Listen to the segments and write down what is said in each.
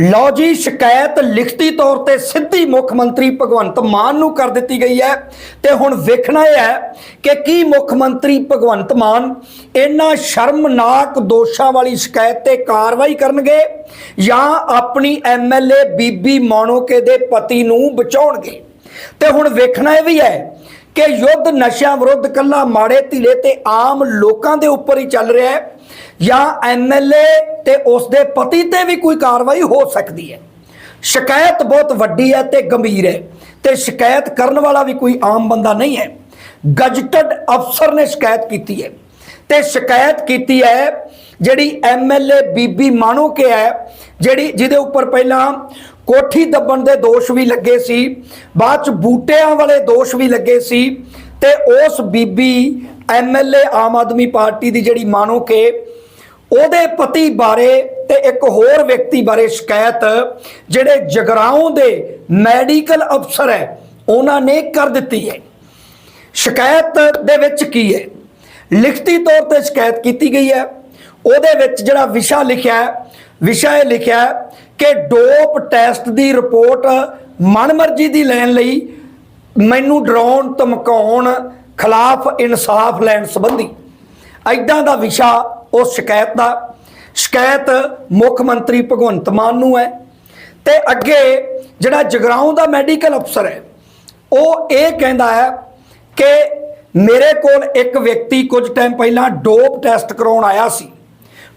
ਲਓ ਜੀ, ਸ਼ਿਕਾਇਤ ਲਿਖਤੀ ਤੌਰ ਤੇ ਸਿੱਧੀ ਮੁੱਖ ਮੰਤਰੀ ਭਗਵੰਤ ਮਾਨ ਨੂੰ ਕਰ ਦਿੱਤੀ ਗਈ ਹੈ। ਤੇ ਹੁਣ ਵੇਖਣਾ ਇਹ ਹੈ ਕਿ ਕੀ ਮੁੱਖ ਮੰਤਰੀ ਭਗਵੰਤ ਮਾਨ ਇਹਨਾਂ ਸ਼ਰਮਨਾਕ ਦੋਸ਼ਾਂ ਵਾਲੀ ਸ਼ਿਕਾਇਤ ਤੇ ਕਾਰਵਾਈ ਕਰਨਗੇ ਜਾਂ ਆਪਣੀ ਐਮਐਲਏ ਬੀਬੀ ਮਾਣੋਕੇ ਦੇ ਪਤੀ ਨੂੰ ਬਚਾਉਣਗੇ? ਤੇ ਹੁਣ ਵੇਖਣਾ ਇਹ ਵੀ ਹੈ ਕਿ ਯੁੱਧ ਨਸ਼ਿਆਂ ਵਿਰੁੱਧ ਕੱਲਾ ਮਾੜੇ ਧੀਲੇ ਤੇ ਆਮ ਲੋਕਾਂ ਦੇ ਉੱਪਰ ਹੀ ਚੱਲ ਰਿਹਾ ਹੈ। ਜਾਂ ਐਮਐਲਏ ਤੇ ਉਸ ਦੇ ਪਤੀ ਤੇ ਵੀ ਕੋਈ ਕਾਰਵਾਈ ਹੋ ਸਕਦੀ ਹੈ। ਸ਼ਿਕਾਇਤ ਬਹੁਤ ਵੱਡੀ ਹੈ ਤੇ ਗੰਭੀਰ ਹੈ ਤੇ ਸ਼ਿਕਾਇਤ ਕਰਨ ਵਾਲਾ ਵੀ ਕੋਈ ਆਮ ਬੰਦਾ ਨਹੀਂ ਹੈ। ਗਜਟਡ ਅਫਸਰ ਨੇ ਸ਼ਿਕਾਇਤ ਕੀਤੀ ਹੈ ਤੇ ਸ਼ਿਕਾਇਤ ਕੀਤੀ ਹੈ ਜਿਹੜੀ ਐਮਐਲਏ ਬੀਬੀ ਮਾਣੋਕੇ ਹੈ, ਜਿਹੜੀ ਜਿਹਦੇ ਉੱਪਰ ਪਹਿਲਾਂ ਕੋਠੀ ਦੱਬਣ ਦੇ ਦੋਸ਼ ਵੀ ਲੱਗੇ ਸੀ, ਬਾਅਦ ਚ ਬੂਟਿਆਂ ਵਾਲੇ ਦੋਸ਼ ਵੀ ਲੱਗੇ ਸੀ ਤੇ ਉਸ ਬੀਬੀ ਐਮਐਲਏ ਆਮ ਆਦਮੀ ਪਾਰਟੀ ਦੀ ਜਿਹੜੀ ਮਾਣੋਕੇ ਉਹਦੇ ਪਤੀ ਬਾਰੇ ਤੇ ਇੱਕ ਹੋਰ ਵਿਅਕਤੀ ਬਾਰੇ ਸ਼ਿਕਾਇਤ, ਜਿਹੜੇ ਜਗਰਾਉਂ ਦੇ ਮੈਡੀਕਲ ਅਫਸਰ ਹੈ, ਉਹਨਾਂ ਨੇ ਕਰ ਦਿੱਤੀ ਹੈ। ਸ਼ਿਕਾਇਤ ਦੇ ਵਿੱਚ ਕੀ ਹੈ? ਲਿਖਤੀ ਤੌਰ ਤੇ ਸ਼ਿਕਾਇਤ ਕੀਤੀ ਗਈ ਹੈ। ਉਹਦੇ ਵਿੱਚ ਜਿਹੜਾ ਵਿਸ਼ਾ ਲਿਖਿਆ ਹੈ, ਵਿਸ਼ਾ ਇਹ ਲਿਖਿਆ ਹੈ ਕਿ ਡੋਪ ਟੈਸਟ ਦੀ ਰਿਪੋਰਟ ਮਨਮਰਜ਼ੀ ਦੀ ਲੈਣ ਲਈ ਮੈਨੂੰ ਡਰਾਉਣ, ਧਮਕਾਉਣ ਖਿਲਾਫ ਇਨਸਾਫ ਲੈਣ ਸੰਬੰਧੀ। ਐਦਾਂ ਦਾ ਵਿਸ਼ਾ ਉਹ ਸ਼ਿਕਾਇਤ ਦਾ, ਸ਼ਿਕਾਇਤ ਮੁੱਖ ਮੰਤਰੀ ਭਗਵੰਤ ਮਾਨ ਨੂੰ ਹੈ। ਤੇ ਅੱਗੇ ਜਿਹੜਾ ਜਗਰਾਉਂ ਦਾ ਮੈਡੀਕਲ ਅਫਸਰ ਹੈ, ਉਹ ਇਹ ਕਹਿੰਦਾ ਹੈ ਕਿ ਮੇਰੇ ਕੋਲ ਇੱਕ ਵਿਅਕਤੀ ਕੁਝ ਟਾਈਮ ਪਹਿਲਾਂ ਡੋਪ ਟੈਸਟ ਕਰਾਉਣ ਆਇਆ ਸੀ।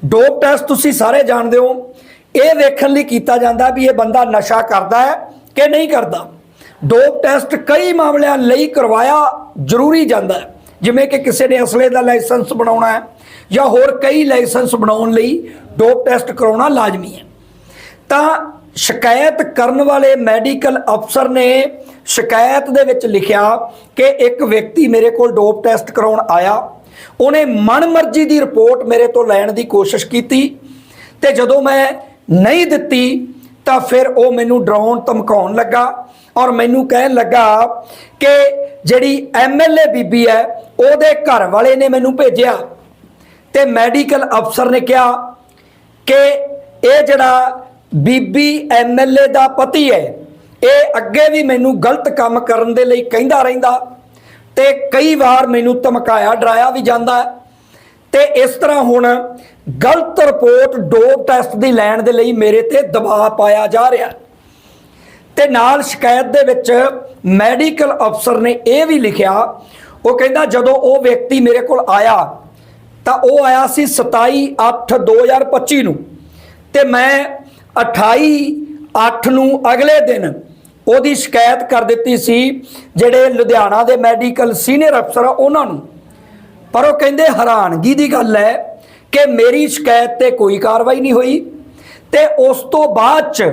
ਡੋਪ ਟੈਸਟ ਤੁਸੀਂ ਸਾਰੇ ਜਾਣਦੇ ਹੋ। ਇਹ ਵੇਖਣ ਲਈ ਕੀਤਾ ਜਾਂਦਾ ਵੀ ਇਹ ਬੰਦਾ ਨਸ਼ਾ ਕਰਦਾ ਹੈ ਕਿ ਨਹੀਂ ਕਰਦਾ। ਡੋਪ ਟੈਸਟ ਕਈ ਮਾਮਲਿਆਂ ਲਈ ਕਰਵਾਇਆ ਜ਼ਰੂਰੀ ਜਾਂਦਾ ਹੈ। ਜਿਵੇਂ ਕਿ ਕਿਸੇ ਨੇ ਅਸਲੇ ਦਾ ਲਾਇਸੈਂਸ ਬਣਾਉਣਾ ਹੈ ਜਾਂ ਹੋਰ ਕਈ ਲਾਇਸੈਂਸ ਬਣਾਉਣ ਲਈ ਡੋਪ ਟੈਸਟ ਕਰਾਉਣਾ ਲਾਜ਼ਮੀ ਹੈ। ਤਾਂ ਸ਼ਿਕਾਇਤ ਕਰਨ ਵਾਲੇ ਮੈਡੀਕਲ ਅਫਸਰ ਨੇ ਸ਼ਿਕਾਇਤ ਦੇ ਵਿੱਚ ਲਿਖਿਆ ਕਿ ਇੱਕ ਵਿਅਕਤੀ ਮੇਰੇ ਕੋਲ ਡੋਪ ਟੈਸਟ ਕਰਾਉਣ ਆਇਆ। ਉਹਨੇ ਮਨਮਰਜ਼ੀ ਦੀ ਰਿਪੋਰਟ ਮੇਰੇ ਤੋਂ ਲੈਣ ਦੀ ਕੋਸ਼ਿਸ਼ ਕੀਤੀ ਤੇ ਜਦੋਂ ਮੈਂ ਨਹੀਂ ਦਿੱਤੀ ਤਾਂ ਫਿਰ ਉਹ ਮੈਨੂੰ ਡਰਾਉਣ ਧਮਕਾਉਣ ਲੱਗਾ। ਔਰ ਮੈਨੂੰ ਕਹਿਣ ਲੱਗਾ ਕਿ ਜਿਹੜੀ ਐਮਐਲਏ ਬੀਬੀ ਹੈ, ਉਹਦੇ ਘਰ ਵਾਲੇ ਨੇ ਮੈਨੂੰ ਭੇਜਿਆ ਤੇ ਮੈਡੀਕਲ ਅਫਸਰ ਨੇ ਕਿਹਾ ਕਿ ਇਹ ਜਿਹੜਾ ਬੀਬੀ ਐਮਐਲਏ ਦਾ ਪਤੀ ਹੈ, ਇਹ ਅੱਗੇ ਵੀ ਮੈਨੂੰ ਗਲਤ ਕੰਮ ਕਰਨ ਦੇ ਲਈ ਕਹਿੰਦਾ ਰਹਿੰਦਾ ਤੇ ਕਈ ਵਾਰ ਮੈਨੂੰ ਧਮਕਾਇਆ, ਡਰਾਇਆ ਵੀ ਜਾਂਦਾ ਹੈ। ਤੇ ਇਸ ਤਰ੍ਹਾਂ ਹੁਣ ਗਲਤ ਰਿਪੋਰਟ, ਡੋਪ ਟੈਸਟ ਦੀ ਲੈਣ ਦੇ ਲਈ ਮੇਰੇ ਤੇ ਦਬਾਅ ਪਾਇਆ ਜਾ ਰਿਹਾ ਤੇ ਨਾਲ ਸ਼ਿਕਾਇਤ ਦੇ ਵਿੱਚ ਮੈਡੀਕਲ ਅਫਸਰ ਨੇ ਇਹ ਵੀ ਲਿਖਿਆ, ਉਹ ਕਹਿੰਦਾ ਜਦੋਂ ਉਹ ਵਿਅਕਤੀ ਮੇਰੇ ਕੋਲ ਆਇਆ, ਤਾਂ ਉਹ ਆਇਆ ਸੀ 27 8 2025 ਨੂੰ ਤੇ ਮੈਂ 28 8 ਨੂੰ ਅਗਲੇ ਦਿਨ ਉਹਦੀ ਸ਼ਿਕਾਇਤ ਕਰ ਦਿੱਤੀ ਸੀ, ਜਿਹੜੇ ਲੁਧਿਆਣਾ ਦੇ ਮੈਡੀਕਲ ਸੀਨੀਅਰ ਅਫਸਰ ਆ ਉਹਨਾਂ ਨੂੰ। ਪਰ ਉਹ ਕਹਿੰਦੇ ਹੈਰਾਨਗੀ ਦੀ ਗੱਲ ਹੈ ਕਿ ਮੇਰੀ ਸ਼ਿਕਾਇਤ ਤੇ ਕੋਈ ਕਾਰਵਾਈ ਨਹੀਂ ਹੋਈ ਤੇ ਉਸ ਤੋਂ ਬਾਅਦ ਚ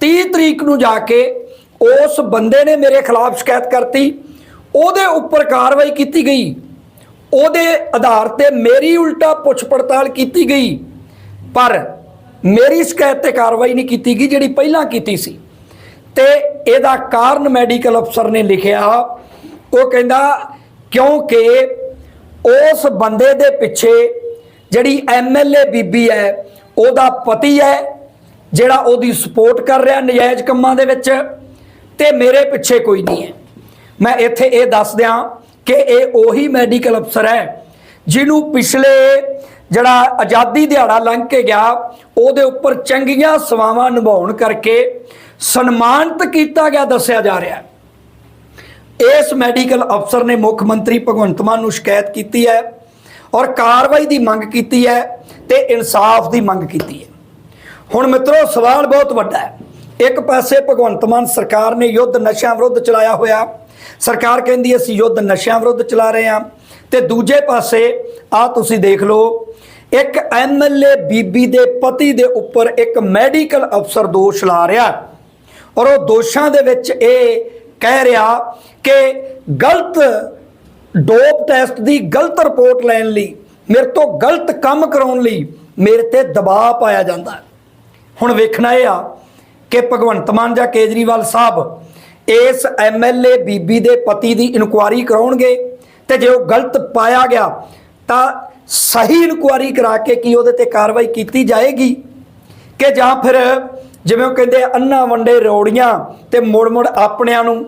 30 ਤਰੀਕ ਨੂੰ ਜਾ ਕੇ ਉਸ ਬੰਦੇ ਨੇ ਮੇਰੇ ਖਿਲਾਫ ਸ਼ਿਕਾਇਤ ਕਰਤੀ। ਉਹਦੇ ਉੱਪਰ ਕਾਰਵਾਈ ਕੀਤੀ ਗਈ। ਉਹਦੇ ਆਧਾਰ ਤੇ ਮੇਰੀ ਉਲਟਾ ਪੁੱਛ ਪੜਤਾਲ ਕੀਤੀ ਗਈ। ਪਰ ਮੇਰੀ ਸ਼ਿਕਾਇਤ ਤੇ ਕਾਰਵਾਈ ਨਹੀਂ ਕੀਤੀ ਗਈ ਜਿਹੜੀ ਪਹਿਲਾਂ ਕੀਤੀ ਸੀ। ਤੇ ਇਹਦਾ ਕਾਰਨ ਮੈਡੀਕਲ ਅਫਸਰ ਨੇ ਲਿਖਿਆ। ਉਹ ਕਹਿੰਦਾ, ਕਿਉਂਕਿ ਉਸ ਬੰਦੇ ਦੇ ਪਿੱਛੇ ਜਿਹੜੀ ਐਮਐਲਏ ਬੀਬੀ ਹੈ, ਉਹਦਾ ਪਤੀ ਹੈ ਜਿਹੜਾ ਉਹਦੀ ਸਪੋਰਟ ਕਰ ਰਿਹਾ ਨਜਾਇਜ਼ ਕੰਮਾਂ ਦੇ ਵਿੱਚ, ਤੇ ਮੇਰੇ ਪਿੱਛੇ ਕੋਈ ਨਹੀਂ ਹੈ। ਮੈਂ ਇੱਥੇ ਇਹ ਦੱਸ ਦਿਆਂ ਕਿ ਇਹ ਉਹੀ ਮੈਡੀਕਲ ਅਫਸਰ ਹੈ, ਜਿਹਨੂੰ ਪਿਛਲੇ ਜਿਹੜਾ ਆਜ਼ਾਦੀ ਦਿਹਾੜਾ ਲੰਘ ਕੇ ਗਿਆ, ਉਹਦੇ ਉੱਪਰ ਚੰਗੀਆਂ ਸੇਵਾਵਾਂ ਨਿਭਾਉਣ ਕਰਕੇ ਸਨਮਾਨਿਤ ਕੀਤਾ ਗਿਆ, ਦੱਸਿਆ ਜਾ ਰਿਹਾ ਇਸ ਮੈਡੀਕਲ ਅਫਸਰ ਨੇ ਮੁੱਖ ਮੰਤਰੀ ਭਗਵੰਤ ਮਾਨ ਨੂੰ ਸ਼ਿਕਾਇਤ ਕੀਤੀ ਹੈ ਔਰ ਕਾਰਵਾਈ ਦੀ ਮੰਗ ਕੀਤੀ ਹੈ ਤੇ ਇਨਸਾਫ ਦੀ ਮੰਗ ਕੀਤੀ ਹੈ। ਹੁਣ ਮਿੱਤਰੋ, ਸਵਾਲ ਬਹੁਤ ਵੱਡਾ ਹੈ। ਇੱਕ ਪਾਸੇ ਭਗਵੰਤ ਮਾਨ ਸਰਕਾਰ ਨੇ ਯੁੱਧ ਨਸ਼ਿਆਂ ਵਿਰੁੱਧ ਚਲਾਇਆ ਹੋਇਆ। ਸਰਕਾਰ ਕਹਿੰਦੀ ਅਸੀਂ ਯੁੱਧ ਨਸ਼ਿਆਂ ਵਿਰੁੱਧ ਚਲਾ ਰਹੇ ਹਾਂ। ਤੇ ਦੂਜੇ ਪਾਸੇ ਆ ਤੁਸੀਂ ਦੇਖ ਲਓ, ਇੱਕ ਐਮਐਲਏ ਬੀਬੀ ਦੇ ਪਤੀ ਦੇ ਉੱਪਰ ਇੱਕ ਮੈਡੀਕਲ ਅਫਸਰ ਦੋਸ਼ ਲਾ ਰਿਹਾ। ਔਰ ਉਹ ਦੋਸ਼ਾਂ ਦੇ ਵਿੱਚ ਇਹ ਕਹਿ ਰਿਹਾ ਕਿ ਗਲਤ ਡੋਪ ਟੈਸਟ ਦੀ ਗਲਤ ਰਿਪੋਰਟ ਲੈਣ ਲਈ, ਮੇਰੇ ਤੋਂ ਗਲਤ ਕੰਮ ਕਰਾਉਣ ਲਈ ਮੇਰੇ ਤੇ ਦਬਾਅ ਪਾਇਆ ਜਾਂਦਾ ਹੈ। ਹੁਣ ਵੇਖਣਾ ਇਹ ਆ ਕਿ ਭਗਵੰਤ ਮਾਨ ਜਾਂ ਕੇਜਰੀਵਾਲ ਸਾਹਿਬ ਇਸ ਐਮਐਲਏ ਬੀਬੀ ਦੇ ਪਤੀ ਦੀ ਇਨਕੁਆਰੀ ਕਰਾਉਣਗੇ ਤੇ ਜੇ ਉਹ ਗਲਤ ਪਾਇਆ ਗਿਆ ਤਾਂ ਸਹੀ ਇਨਕੁਆਰੀ ਕਰਾ ਕੇ ਕੀ ਉਹਦੇ ਤੇ ਕਾਰਵਾਈ ਕੀਤੀ ਜਾਏਗੀ? ਕਿ ਜਾਂ ਫਿਰ ਜਿਵੇਂ ਉਹ ਕਹਿੰਦੇ ਅੰਨਾ ਵੰਡੇ ਰੋੜੀਆਂ ਤੇ ਮੁੜ ਮੁੜ ਆਪਣਿਆਂ ਨੂੰ,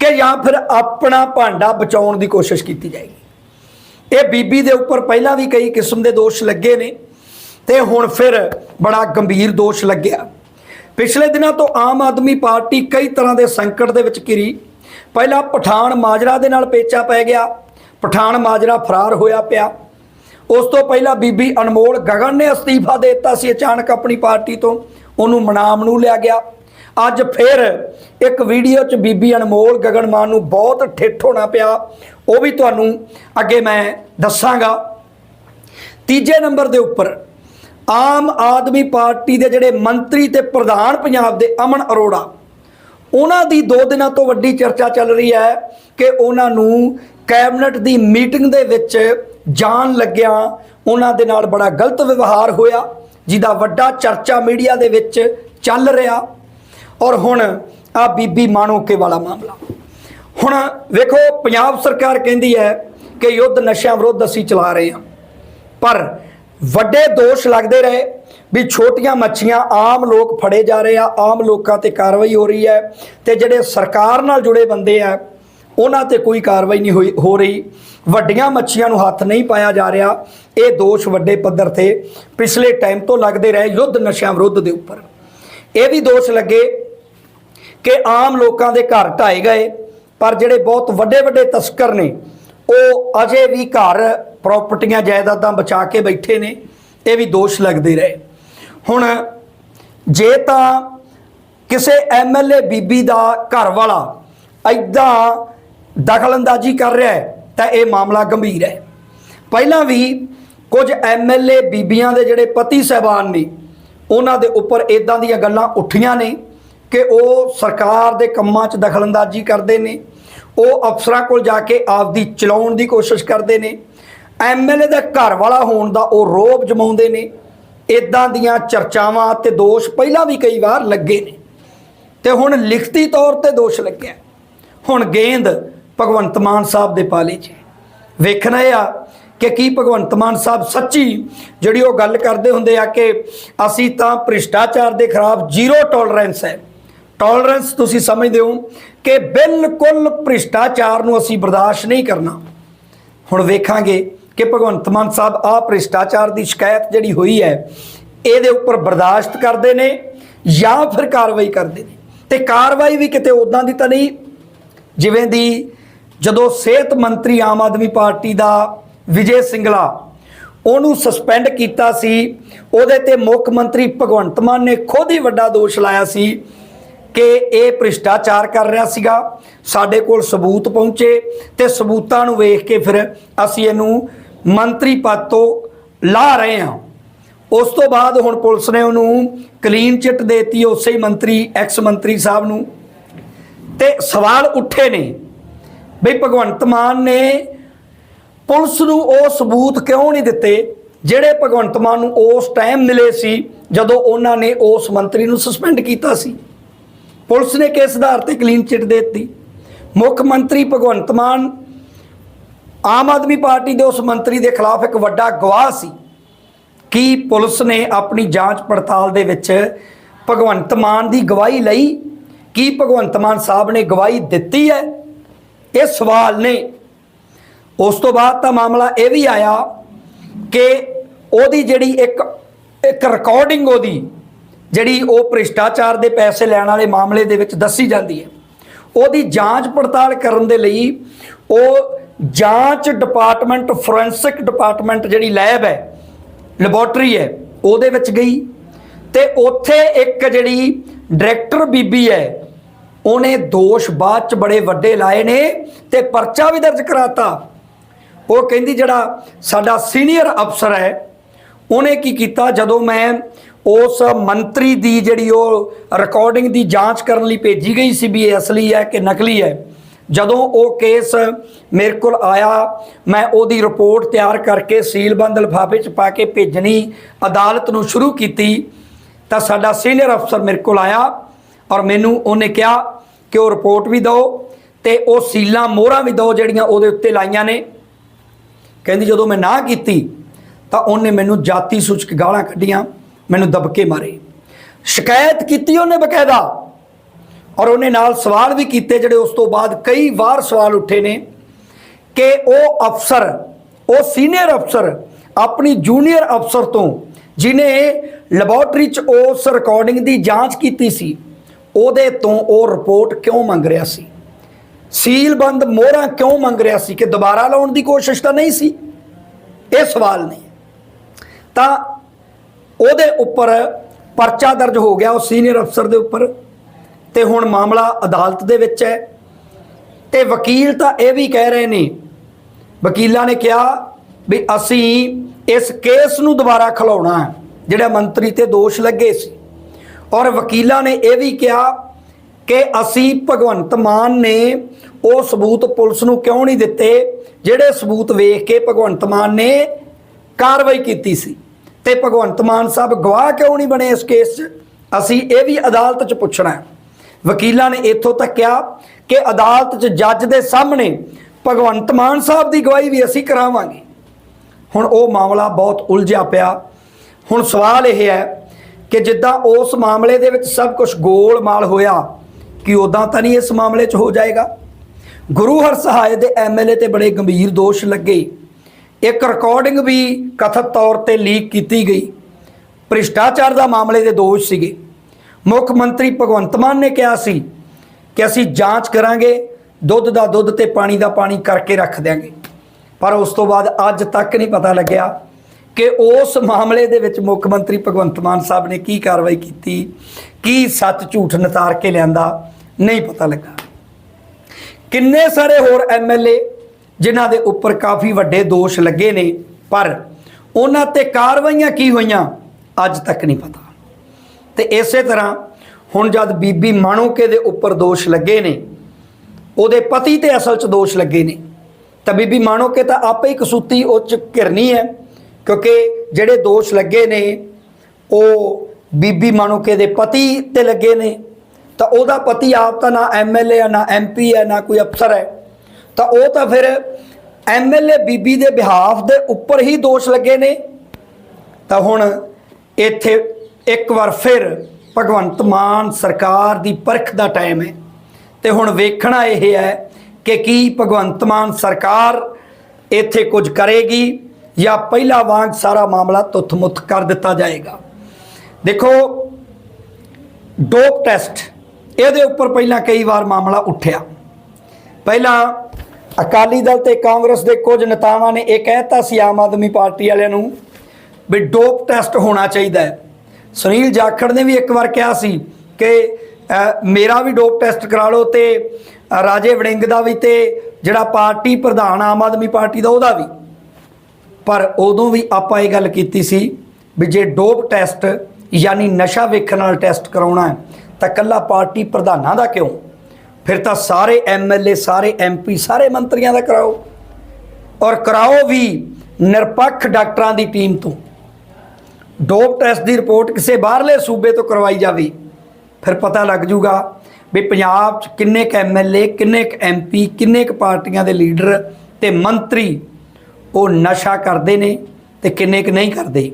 ਕਿ ਜਾਂ ਫਿਰ ਆਪਣਾ ਭਾਂਡਾ ਬਚਾਉਣ ਦੀ ਕੋਸ਼ਿਸ਼ ਕੀਤੀ ਜਾਏਗੀ? ਇਹ ਬੀਬੀ ਦੇ ਉੱਪਰ ਪਹਿਲਾਂ ਵੀ ਕਈ ਕਿਸਮ ਦੇ ਦੋਸ਼ ਲੱਗੇ ਨੇ। ਤੇ ਹੁਣ ਫਿਰ ਬੜਾ ਗੰਭੀਰ ਦੋਸ਼ ਲੱਗਿਆ। ਪਿਛਲੇ ਦਿਨਾਂ ਤੋਂ ਆਮ ਆਦਮੀ ਪਾਰਟੀ ਕਈ ਤਰ੍ਹਾਂ ਦੇ ਸੰਕਟ ਦੇ ਵਿੱਚ ਘਿਰੀ। ਪਹਿਲਾਂ ਪਠਾਨ ਮਾਜਰਾ ਦੇ ਨਾਲ ਪੇਚਾ ਪੈ ਗਿਆ, ਪਠਾਨ ਮਾਜਰਾ ਫਰਾਰ ਹੋਇਆ ਪਿਆ। ਉਸ ਤੋਂ ਪਹਿਲਾਂ ਬੀਬੀ ਅਨਮੋਲ ਗਗਨ ਨੇ ਅਸਤੀਫਾ ਦੇ ਦਿੱਤਾ ਸੀ ਅਚਾਨਕ ਆਪਣੀ ਪਾਰਟੀ ਤੋਂ, ਉਹਨੂੰ ਮਨਾਮ ਨੂੰ ਲਿਆ ਗਿਆ। ਅੱਜ ਫਿਰ ਇੱਕ ਵੀਡੀਓ 'ਚ ਬੀਬੀ ਅਨਮੋਲ ਗਗਨ ਮਾਨ ਨੂੰ ਬਹੁਤ ਠਿੱਠ ਹੋਣਾ ਪਿਆ। ਉਹ ਵੀ ਤੁਹਾਨੂੰ ਅੱਗੇ ਮੈਂ ਦੱਸਾਂਗਾ। ਤੀਜੇ ਨੰਬਰ ਦੇ ਉੱਪਰ ਆਮ ਆਦਮੀ ਪਾਰਟੀ ਦੇ ਜਿਹੜੇ ਮੰਤਰੀ ਤੇ ਪ੍ਰਧਾਨ ਪੰਜਾਬ ਦੇ ਅਮਨ ਅਰੋੜਾ, ਉਹਨਾਂ ਦੀ ਦੋ ਦਿਨਾਂ ਤੋਂ ਵੱਡੀ ਚਰਚਾ ਚੱਲ ਰਹੀ ਹੈ ਕਿ ਉਹਨਾਂ ਨੂੰ ਕੈਬਨਿਟ ਦੀ ਮੀਟਿੰਗ ਦੇ ਵਿੱਚ ਜਾਣ ਲੱਗਿਆ ਉਹਨਾਂ ਦੇ ਨਾਲ ਬੜਾ ਗਲਤ ਵਿਵਹਾਰ ਹੋਇਆ, ਜਿਹਦਾ ਵੱਡਾ ਚਰਚਾ ਮੀਡੀਆ ਦੇ ਵਿੱਚ ਚੱਲ ਰਿਹਾ। ਔਰ ਹੁਣ ਆ ਬੀਬੀ ਮਾਣੋਕੇ ਵਾਲਾ ਮਾਮਲਾ। ਹੁਣ ਵੇਖੋ, ਪੰਜਾਬ ਸਰਕਾਰ ਕਹਿੰਦੀ ਹੈ ਕਿ ਯੁੱਧ ਨਸ਼ਿਆਂ ਵਿਰੁੱਧ ਅਸੀਂ ਚਲਾ ਰਹੇ ਹਾਂ। ਪਰ ਵੱਡੇ ਦੋਸ਼ ਲੱਗਦੇ ਰਹੇ ਵੀ ਛੋਟੀਆਂ ਮੱਛੀਆਂ ਆਮ ਲੋਕ ਫੜੇ ਜਾ ਰਹੇ ਆ, ਆਮ ਲੋਕਾਂ ਤੇ ਕਾਰਵਾਈ ਹੋ ਰਹੀ ਹੈ ਤੇ ਜਿਹੜੇ ਸਰਕਾਰ ਨਾਲ ਜੁੜੇ ਬੰਦੇ ਆ, ਉਹਨਾਂ ਤੇ ਕੋਈ ਕਾਰਵਾਈ ਨਹੀਂ ਹੋਈ ਹੋ ਰਹੀ। ਵੱਡੀਆਂ ਮੱਛੀਆਂ ਨੂੰ ਹੱਥ ਨਹੀਂ ਪਾਇਆ ਜਾ ਰਿਹਾ। ਇਹ ਦੋਸ਼ ਵੱਡੇ ਪੱਧਰ ਤੇ ਪਿਛਲੇ ਟਾਈਮ ਤੋਂ ਲੱਗਦੇ ਰਹੇ ਯੁੱਧ ਨਸ਼ਿਆਂ ਵਿਰੁੱਧ ਦੇ ਉੱਪਰ। ਇਹ ਵੀ ਦੋਸ਼ ਲੱਗੇ ਕਿ ਆਮ ਲੋਕਾਂ ਦੇ ਘਰ ਢਾਏ ਗਏ, ਪਰ ਜਿਹੜੇ ਬਹੁਤ ਵੱਡੇ ਵੱਡੇ ਤਸਕਰ ਨੇ ਉਹ ਅਜੇ ਵੀ ਘਰ ਪ੍ਰਾਪਰਟੀਆਂ ਜਾਇਦਾਦਾਂ ਬਚਾ ਕੇ ਬੈਠੇ ਨੇ, ਇਹ ਵੀ ਦੋਸ਼ ਲੱਗਦੇ ਰਹੇ। ਹੁਣ ਜੇ ਤਾਂ ਕਿਸੇ ਐਮਐਲਏ ਬੀਬੀ ਦਾ ਘਰ ਵਾਲਾ ਐਦਾਂ ਦਖਲਅੰਦਾਜ਼ੀ ਕਰ ਰਿਹਾ ਹੈ, ਤਾਂ ਇਹ ਮਾਮਲਾ ਗੰਭੀਰ ਹੈ। ਪਹਿਲਾਂ ਵੀ ਕੁਝ ਐਮਐਲਏ ਬੀਬੀਆਂ ਦੇ ਜਿਹੜੇ ਪਤੀ ਸਹਿਬਾਨ ਨੇ, ਉਹਨਾਂ ਦੇ ਉੱਪਰ ਇਦਾਂ ਦੀਆਂ ਗੱਲਾਂ ਉੱਠੀਆਂ ਨੇ ਕਿ ਉਹ ਸਰਕਾਰ ਦੇ ਕੰਮਾਂ 'ਚ ਦਖਲਅੰਦਾਜ਼ੀ ਕਰਦੇ ਨੇ ਉਹ ਅਫਸਰਾਂ ਕੋਲ ਜਾ ਕੇ ਆਪਦੀ ਚਲਾਉਣ ਦੀ ਕੋਸ਼ਿਸ਼ ਕਰਦੇ ਨੇ। ਐਮਐਲਏ ਦਾ ਘਰ ਵਾਲਾ ਹੋਣ ਦਾ ਉਹ ਰੋਬ ਜਮਾਉਂਦੇ ਨੇ। ਇਦਾਂ ਦੀਆਂ ਚਰਚਾਵਾਂ ਤੇ ਦੋਸ਼ ਪਹਿਲਾਂ ਵੀ ਕਈ ਵਾਰ ਲੱਗੇ ਨੇ। ਤੇ ਹੁਣ ਲਿਖਤੀ ਤੌਰ ਤੇ ਦੋਸ਼ ਲੱਗਿਆ। ਹੁਣ ਗੇਂਦ ਭਗਵੰਤ ਮਾਨ ਸਾਹਿਬ ਦੇ ਪਾਲੇ 'ਚ ਵੇਖਣਾ ਇਹ ਆ ਕਿ ਕੀ ਭਗਵੰਤ ਮਾਨ ਸਾਹਿਬ ਸੱਚੀ ਜਿਹੜੀ ਉਹ ਗੱਲ ਕਰਦੇ ਹੁੰਦੇ ਆ ਕਿ ਅਸੀਂ ਤਾਂ ਭ੍ਰਿਸ਼ਟਾਚਾਰ ਦੇ ਖਿਲਾਫ ਜ਼ੀਰੋ ਟੋਲਰੈਂਸ ਹੈ। ਟੋਲਰੈਂਸ ਤੁਸੀਂ ਸਮਝਦੇ ਹੋ ਕਿ ਬਿਲਕੁਲ ਭ੍ਰਿਸ਼ਟਾਚਾਰ ਨੂੰ ਅਸੀਂ ਬਰਦਾਸ਼ਤ ਨਹੀਂ ਕਰਨਾ। ਹੁਣ ਵੇਖਾਂਗੇ ਕਿ ਭਗਵੰਤ ਮਾਨ ਸਾਹਿਬ ਆ ਭ੍ਰਿਸ਼ਟਾਚਾਰ ਦੀ ਸ਼ਿਕਾਇਤ ਜਿਹੜੀ ਹੋਈ ਹੈ, ਇਹਦੇ ਉੱਪਰ ਬਰਦਾਸ਼ਤ ਕਰਦੇ ਨੇ ਜਾਂ ਫਿਰ ਕਾਰਵਾਈ ਕਰਦੇ ਨੇ। ਤੇ ਕਾਰਵਾਈ ਵੀ ਕਿਤੇ ਉਦਾਂ ਦੀ ਤਾਂ ਨਹੀਂ, ਜਿਵੇਂ ਦੀ ਜਦੋਂ ਸਿਹਤ ਮੰਤਰੀ ਆਮ ਆਦਮੀ ਪਾਰਟੀ ਦਾ ਵਿਜੇ ਸਿੰਗਲਾ ਉਹਨੂੰ ਸਸਪੈਂਡ ਕੀਤਾ ਸੀ, ਉਹਦੇ ਤੇ ਮੁੱਖ ਮੰਤਰੀ ਭਗਵੰਤ ਮਾਨ ਨੇ ਖੁਦ ਹੀ ਵੱਡਾ ਦੋਸ਼ ਲਾਇਆ ਸੀ ਕਿ ਇਹ ਭ੍ਰਿਸ਼ਟਾਚਾਰ ਕਰ ਰਿਹਾ ਸੀਗਾ, ਸਾਡੇ ਕੋਲ ਸਬੂਤ ਪਹੁੰਚੇ ਤੇ ਸਬੂਤਾਂ ਨੂੰ ਵੇਖ ਕੇ ਫਿਰ ਅਸੀਂ ਇਹਨੂੰ ਮੰਤਰੀ ਪਦ ਤੋਂ ਲਾ ਰਹੇ ਹਾਂ। ਉਸ ਤੋਂ ਬਾਅਦ ਹੁਣ ਪੁਲਿਸ ਨੇ ਉਹਨੂੰ ਕਲੀਨ ਚਿੱਟ ਦੇਤੀ, ਉਸੇ ਹੀ ਮੰਤਰੀ ਐਕਸ ਮੰਤਰੀ ਸਾਹਿਬ ਨੂੰ। ਤੇ ਸਵਾਲ ਉੱਠੇ ਨੇ ਬਈ ਭਗਵੰਤ ਮਾਨ ਨੇ ਪੁਲਿਸ ਨੂੰ ਉਹ ਸਬੂਤ ਕਿਉਂ ਨਹੀਂ ਦਿੱਤੇ, ਜਿਹੜੇ ਭਗਵੰਤ ਮਾਨ ਨੂੰ ਉਸ ਟਾਈਮ ਮਿਲੇ ਸੀ, ਜਦੋਂ ਉਹਨਾਂ ਨੇ ਉਸ ਮੰਤਰੀ ਨੂੰ ਸਸਪੈਂਡ ਕੀਤਾ ਸੀ। ਪੁਲਿਸ ਨੇ ਕਿਸ ਆਧਾਰ ਤੇ ਕਲੀਨ ਚਿੱਟ ਦੇ ਦਿੱਤੀ। ਮੁੱਖ ਮੰਤਰੀ ਭਗਵੰਤ ਮਾਨ, ਆਮ ਆਦਮੀ ਪਾਰਟੀ ਦੇ ਉਸ ਮੰਤਰੀ ਦੇ ਖਿਲਾਫ ਇੱਕ ਵੱਡਾ ਗਵਾਹ ਸੀ। ਕੀ ਪੁਲਿਸ ਨੇ ਆਪਣੀ ਜਾਂਚ ਪੜਤਾਲ ਦੇ ਵਿੱਚ ਭਗਵੰਤ ਮਾਨ ਦੀ ਗਵਾਹੀ ਲਈ? ਕੀ ਭਗਵੰਤ ਮਾਨ ਸਾਹਿਬ ਨੇ ਗਵਾਹੀ ਦਿੱਤੀ ਹੈ? ਇਹ ਸਵਾਲ ਨੇ। ਉਸ ਤੋਂ ਬਾਅਦ ਤਾਂ ਮਾਮਲਾ ਇਹ ਵੀ ਆਇਆ ਕਿ ਉਹਦੀ ਜਿਹੜੀ ਇੱਕ ਇੱਕ ਰਿਕਾਰਡਿੰਗ ਉਹਦੀ ਜਿਹੜੀ ਉਹ ਭ੍ਰਿਸ਼ਟਾਚਾਰ ਦੇ ਪੈਸੇ ਲੈਣ ਵਾਲੇ ਮਾਮਲੇ ਦੇ ਵਿੱਚ ਦੱਸੀ ਜਾਂਦੀ ਹੈ। ਉਹਦੀ ਜਾਂਚ ਪੜਤਾਲ ਕਰਨ ਦੇ ਲਈ ਉਹ ਜਾਂਚ ਡਿਪਾਰਟਮੈਂਟ, ਫੋਰੈਂਸਿਕ ਡਿਪਾਰਟਮੈਂਟ ਜਿਹੜੀ ਲੈਬ ਹੈ, ਲੈਬੋਰਟਰੀ ਹੈ, ਉਹਦੇ ਵਿੱਚ ਗਈ ਤੇ ਉੱਥੇ ਇੱਕ ਜਿਹੜੀ ਡਾਇਰੈਕਟਰ ਬੀਬੀ ਹੈ, ਉਹਨੇ ਦੋਸ਼ ਬਾਅਦ ਚ ਬੜੇ ਵੱਡੇ ਲਾਏ ਨੇ ਤੇ ਪਰਚਾ ਵੀ ਦਰਜ ਕਰਾਤਾ। ਉਹ ਕਹਿੰਦੀ ਜਿਹੜਾ ਸਾਡਾ ਸੀਨੀਅਰ ਅਫਸਰ ਹੈ, ਉਹਨੇ ਕੀ ਕੀਤਾ? ਜਦੋਂ ਮੈਂ ਉਸ ਮੰਤਰੀ ਦੀ ਜਿਹੜੀ ਉਹ ਰਿਕਾਰਡਿੰਗ ਦੀ ਜਾਂਚ ਕਰਨ ਲਈ ਭੇਜੀ ਗਈ ਸੀ ਵੀ ਇਹ ਅਸਲੀ ਹੈ ਕਿ ਨਕਲੀ ਹੈ। ਜਦੋਂ ਉਹ ਕੇਸ ਮੇਰੇ ਕੋਲ ਆਇਆ, ਮੈਂ ਉਹਦੀ ਰਿਪੋਰਟ ਤਿਆਰ ਕਰਕੇ ਸੀਲਬੰਦ ਲਿਫਾਫੇ 'ਚ ਪਾ ਕੇ ਭੇਜਣੀ, ਅਦਾਲਤ ਨੂੰ ਸ਼ੁਰੂ ਕੀਤੀ, ਤਾਂ ਸਾਡਾ ਸੀਨੀਅਰ ਅਫਸਰ ਮੇਰੇ ਕੋਲ ਆਇਆ ਔਰ ਮੈਨੂੰ ਉਹਨੇ ਕਿਹਾ ਕਿ ਉਹ ਰਿਪੋਰਟ ਵੀ ਦਿਓ ਤੇ ਉਹ ਸੀਲਾਂ ਮੋਹਰਾਂ ਵੀ ਦਿਓ ਜਿਹੜੀਆਂ ਉਹਦੇ ਉੱਤੇ ਲਾਈਆਂ ਨੇ। ਕਹਿੰਦੀ ਜਦੋਂ ਮੈਂ ਨਾ ਕੀਤੀ, ਤਾਂ ਉਹਨੇ ਮੈਨੂੰ ਜਾਤੀ ਸੂਚਕ ਗਾਲਾਂ ਕੱਢੀਆਂ। ਮੈਨੂੰ ਦਬਕੇ ਮਾਰੇ। ਸ਼ਿਕਾਇਤ ਕੀਤੀ ਉਹਨੇ ਬਕਾਇਦਾ। ਔਰ ਉਹਨੇ ਨਾਲ ਸਵਾਲ ਵੀ ਕੀਤੇ ਜਿਹੜੇ ਉਸ ਤੋਂ ਬਾਅਦ ਕਈ ਵਾਰ ਸਵਾਲ ਉੱਠੇ ਨੇ ਕਿ ਉਹ ਅਫਸਰ, ਉਹ ਸੀਨੀਅਰ ਅਫਸਰ, ਆਪਣੀ ਜੂਨੀਅਰ ਅਫਸਰ ਤੋਂ ਜਿਨੇ ਲੈਬੋਰਟਰੀ 'ਚ ਉਸ ਰਿਕਾਰਡਿੰਗ ਦੀ ਜਾਂਚ ਕੀਤੀ ਸੀ, ਉਹਦੇ ਤੋਂ ਉਹ ਰਿਪੋਰਟ ਕਿਉਂ ਮੰਗ ਰਿਹਾ ਸੀ? ਸੀਲਬੰਦ ਮੋਹਰਾਂ ਕਿਉਂ ਮੰਗ ਰਿਹਾ ਸੀ ਕਿ ਦੁਬਾਰਾ ਲਾਉਣ ਦੀ ਕੋਸ਼ਿਸ਼ ਤਾਂ ਨਹੀਂ ਸੀ? ਇਹ ਸਵਾਲ ਨੇ। ਤਾਂ ਉਹਦੇ ਉੱਪਰ ਪਰਚਾ ਦਰਜ ਹੋ ਗਿਆ, ਉਹ ਸੀਨੀਅਰ ਅਫਸਰ ਦੇ ਉੱਪਰ। ਤੇ ਹੁਣ ਮਾਮਲਾ ਅਦਾਲਤ ਦੇ ਵਿੱਚ ਹੈ। ਤੇ ਵਕੀਲ ਤਾਂ ਇਹ ਵੀ ਕਹਿ ਰਹੇ ਨੇ, ਵਕੀਲਾਂ ਨੇ ਕਿਹਾ ਵੀ ਅਸੀਂ ਇਸ ਕੇਸ ਨੂੰ ਦੁਬਾਰਾ ਖਲਾਉਣਾ ਹੈ, ਜਿਹੜਾ ਮੰਤਰੀ ਤੇ ਦੋਸ਼ ਲੱਗੇ ਸੀ। ਔਰ ਵਕੀਲਾਂ ਨੇ ਇਹ ਵੀ ਕਿਹਾ ਕਿ ਅਸੀਂ ਭਗਵੰਤ ਮਾਨ ਨੇ ਉਹ ਸਬੂਤ ਪੁਲਿਸ ਨੂੰ ਕਿਉਂ ਨਹੀਂ ਦਿੱਤੇ, ਜਿਹੜੇ ਸਬੂਤ ਵੇਖ ਕੇ ਭਗਵੰਤ ਮਾਨ ਨੇ ਕਾਰਵਾਈ ਕੀਤੀ ਸੀ। ਤੇ ਭਗਵੰਤ ਮਾਨ ਸਾਹਿਬ ਗਵਾਹ ਕਿਉਂ ਨਹੀਂ ਬਣੇ ਇਸ ਕੇਸ 'ਚ? ਅਸੀਂ ਇਹ ਵੀ ਅਦਾਲਤ 'ਚ ਪੁੱਛਣਾ ਹੈ। ਵਕੀਲਾਂ ਨੇ ਇੱਥੋਂ ਤੱਕ ਕਿਹਾ ਕਿ ਅਦਾਲਤ 'ਚ ਜੱਜ ਦੇ ਸਾਹਮਣੇ ਭਗਵੰਤ ਮਾਨ ਸਾਹਿਬ ਦੀ ਗਵਾਹੀ ਵੀ ਅਸੀਂ ਕਰਾਵਾਂਗੇ। ਹੁਣ ਉਹ ਮਾਮਲਾ ਬਹੁਤ ਉਲਝਿਆ ਪਿਆ। ਹੁਣ ਸਵਾਲ ਇਹ ਹੈ ਕਿ ਜਿੱਦਾਂ ਉਸ ਮਾਮਲੇ ਦੇ ਵਿੱਚ ਸਭ ਕੁਝ ਗੋਲਮਾਲ ਹੋਇਆ, ਕਿ ਉਦਾਂ ਤਾਂ ਨਹੀਂ ਇਸ ਮਾਮਲੇ 'ਚ ਹੋ ਜਾਏਗਾ? ਗੁਰੂ ਹਰ ਹਰਸਹਾਏ ਦੇ ਐਮਐਲਏ ਤੇ ਬੜੇ ਗੰਭੀਰ ਦੋਸ਼ ਲੱਗੇ। ਇੱਕ ਰਿਕਾਰਡਿੰਗ ਵੀ ਕਥਿਤ ਤੌਰ ਤੇ ਲੀਕ ਕੀਤੀ ਗਈ। ਭ੍ਰਿਸ਼ਟਾਚਾਰ ਦਾ ਮਾਮਲੇ ਦੇ ਦੋਸ਼ ਸੀਗੇ। ਮੁੱਖ ਮੰਤਰੀ ਭਗਵੰਤ ਮਾਨ ਨੇ ਕਿਹਾ ਸੀ ਕਿ ਅਸੀਂ ਜਾਂਚ ਕਰਾਂਗੇ, ਦੁੱਧ ਦਾ ਦੁੱਧ ਤੇ ਪਾਣੀ ਦਾ ਪਾਣੀ ਕਰਕੇ ਰੱਖ ਦਿਆਂਗੇ। ਪਰ ਉਸ ਤੋਂ ਬਾਅਦ ਅੱਜ ਤੱਕ ਨਹੀਂ ਪਤਾ ਲੱਗਿਆ ਕਿ ਉਸ ਮਾਮਲੇ ਦੇ ਵਿੱਚ ਮੁੱਖ ਮੰਤਰੀ ਭਗਵੰਤ ਮਾਨ ਸਾਹਿਬ ਨੇ ਕੀ ਕਾਰਵਾਈ ਕੀਤੀ, ਕੀ ਸੱਚ ਝੂਠ ਨਤਾਰ ਕੇ ਲਿਆਂਦਾ, ਨਹੀਂ ਪਤਾ ਲੱਗਾ। ਕਿੰਨੇ ਸਾਰੇ ਹੋਰ ਐਮਐਲਏ ਜਿਨ੍ਹਾਂ ਦੇ ਉੱਪਰ ਕਾਫੀ ਵੱਡੇ ਦੋਸ਼ ਲੱਗੇ ਨੇ, ਪਰ ਉਹਨਾਂ ਤੇ ਕਾਰਵਾਈਆਂ ਕੀ ਹੋਈਆਂ, ਅੱਜ ਤੱਕ ਨਹੀਂ ਪਤਾ। ਤੇ ਇਸੇ ਤਰ੍ਹਾਂ ਹੁਣ ਜਦ ਬੀਬੀ ਮਾਣੂਕੇ ਦੇ ਉੱਪਰ ਦੋਸ਼ ਲੱਗੇ ਨੇ, ਉਹਦੇ ਪਤੀ ਤੇ ਅਸਲ 'ਚ ਦੋਸ਼ ਲੱਗੇ ਨੇ। ਤਾਂ ਬੀਬੀ ਮਾਣੂਕੇ ਤਾਂ ਆਪੇ ਹੀ ਕਸੂਤੀ ਉਹ 'ਚ ਘਿਰਨੀ ਹੈ, ਕਿਉਂਕਿ ਜਿਹੜੇ ਦੋਸ਼ ਲੱਗੇ ਨੇ, ਉਹ ਬੀਬੀ ਮਾਣੂਕੇ ਦੇ ਪਤੀ ਤੇ ਲੱਗੇ ਨੇ। ਤਾਂ ਉਹਦਾ ਪਤੀ ਆਪ ਤਾਂ ਨਾ ਐਮਐਲਏ ਹੈ ਨਾ ਐਮਪੀ ਹੈ ਨਾ ਕੋਈ ਅਫਸਰ ਹੈ। ਤਾਂ ਉਹ ਤਾਂ ਫਿਰ ਐਮਐਲਏ ਬੀਬੀ ਦੇ ਬਿਹਾਫ ਦੇ ਉੱਪਰ ਹੀ ਦੋਸ਼ ਲੱਗੇ ਨੇ। ਤਾਂ ਹੁਣ ਇੱਥੇ ਇੱਕ ਵਾਰ ਫਿਰ ਭਗਵੰਤ ਮਾਨ ਸਰਕਾਰ ਦੀ ਪਰਖ ਦਾ ਟਾਈਮ ਹੈ। ਤੇ ਹੁਣ ਵੇਖਣਾ ਇਹ ਹੈ ਕਿ ਕੀ ਭਗਵੰਤ ਮਾਨ ਸਰਕਾਰ ਇੱਥੇ ਕੁਝ ਕਰੇਗੀ ਜਾਂ ਪਹਿਲਾ ਵਾਂਗ ਸਾਰਾ ਮਾਮਲਾ ਤੁੱਥ-ਮੁੱਥ ਕਰ ਦਿੱਤਾ ਜਾਏਗਾ। ਦੇਖੋ, ਡੋਪ ਟੈਸਟ, ਇਹਦੇ ਉੱਪਰ ਪਹਿਲਾਂ ਕਈ ਵਾਰ ਮਾਮਲਾ ਉੱਠਿਆ। ਪਹਿਲਾਂ ਅਕਾਲੀ ਦਲ ਤੇ ਕਾਂਗਰਸ ਦੇ ਕੁਝ ਨੇਤਾਵਾਂ ਨੇ ਇਹ ਕਹਿਤਾ ਸੀ, ਆਮ ਆਦਮੀ ਪਾਰਟੀ ਵਾਲਿਆਂ ਨੂੰ ਵੀ ਡੋਪ ਟੈਸਟ ਹੋਣਾ ਚਾਹੀਦਾ ਹੈ। ਸੁਨੀਲ ਜਾਖੜ ਨੇ ਵੀ ਇੱਕ ਵਾਰ ਕਿਹਾ ਸੀ ਕਿ ਮੇਰਾ ਵੀ ਡੋਪ ਟੈਸਟ ਕਰਾ ਲਓ ਤੇ ਰਾਜੇ ਵੜਿੰਗ ਦਾ ਵੀ ਤੇ ਜਿਹੜਾ ਪਾਰਟੀ ਪ੍ਰਧਾਨ ਆਮ ਆਦਮੀ ਪਾਰਟੀ ਦਾ ਉਹਦਾ ਵੀ। ਪਰ ਉਦੋਂ ਵੀ ਆਪਾਂ ਇਹ ਗੱਲ ਕੀਤੀ ਸੀ ਵੀ ਜੇ ਡੋਪ ਟੈਸਟ ਯਾਨੀ ਨਸ਼ਾ ਵੇਖਣ ਨਾਲ ਟੈਸਟ ਕਰਾਉਣਾ ਹੈ, ਤਾਂ ਕੱਲਾ ਪਾਰਟੀ ਪ੍ਰਧਾਨਾਂ ਦਾ ਕਿਉਂ? ਫਿਰ ਤਾਂ ਸਾਰੇ ਐਮਐਲਏ ਸਾਰੇ ਐਮਪੀ ਸਾਰੇ ਮੰਤਰੀਆਂ ਦਾ ਕਰਾਓ। ਔਰ ਕਰਾਓ ਵੀ ਨਿਰਪੱਖ ਡਾਕਟਰਾਂ ਦੀ ਟੀਮ ਤੋਂ। ਡੋਪ ਟੈਸਟ ਦੀ ਰਿਪੋਰਟ ਕਿਸੇ ਬਾਹਰਲੇ ਸੂਬੇ ਤੋਂ ਕਰਵਾਈ ਜਾਵੇ, ਫਿਰ ਪਤਾ ਲੱਗ ਜੂਗਾ ਵੀ ਪੰਜਾਬ 'ਚ ਕਿੰਨੇ ਕ ਐਮਐਲਏ ਕਿੰਨੇ ਕ ਐਮਪੀ ਕਿੰਨੇ ਕ ਪਾਰਟੀਆਂ ਦੇ ਲੀਡਰ ਤੇ ਮੰਤਰੀ ਉਹ ਨਸ਼ਾ ਕਰਦੇ ਨੇ ਤੇ ਕਿੰਨੇ ਕ ਨਹੀਂ ਕਰਦੇ।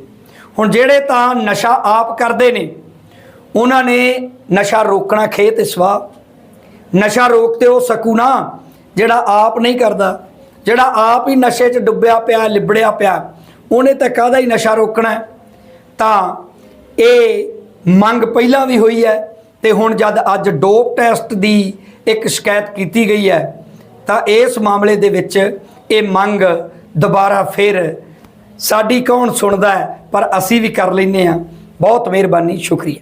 ਹੁਣ ਜਿਹੜੇ ਤਾਂ ਨਸ਼ਾ ਆਪ ਕਰਦੇ ਨੇ, ਉਹਨਾਂ ਨੇ ਨਸ਼ਾ ਰੋਕਣਾ ਖੇਤ ਤੇ ਸਵਾ ਨਸ਼ਾ ਰੋਕ ਤੇ ਉਹ ਸਕੂ ਨਾ ਜਿਹੜਾ ਆਪ ਨਹੀਂ ਕਰਦਾ, ਜਿਹੜਾ ਆਪ ਹੀ ਨਸ਼ੇ 'ਚ ਡੁੱਬਿਆ ਪਿਆ, ਲਿਬੜਿਆ ਪਿਆ, ਉਹਨੇ ਤਾਂ ਕਾਹਦਾ ਹੀ ਨਸ਼ਾ ਰੋਕਣਾ ਤਾਂ ਇਹ ਮੰਗ ਪਹਿਲਾਂ ਵੀ ਹੋਈ ਹੈ ਤੇ ਹੁਣ ਜਦ ਅੱਜ ਡੋਪ ਟੈਸਟ ਦੀ ਇੱਕ ਸ਼ਿਕਾਇਤ ਕੀਤੀ ਗਈ ਹੈ, ਤਾਂ ਇਸ ਮਾਮਲੇ ਦੇ ਵਿੱਚ ਇਹ ਮੰਗ ਦੁਬਾਰਾ ਫਿਰ ਸਾਡੀ ਕੌਣ ਸੁਣਦਾ ਹੈ? ਪਰ ਅਸੀਂ ਵੀ ਕਰ ਲੈਨੇ ਆ ਬਹੁਤ ਮਿਹਰਬਾਨੀ, ਸ਼ੁਕਰੀਆ।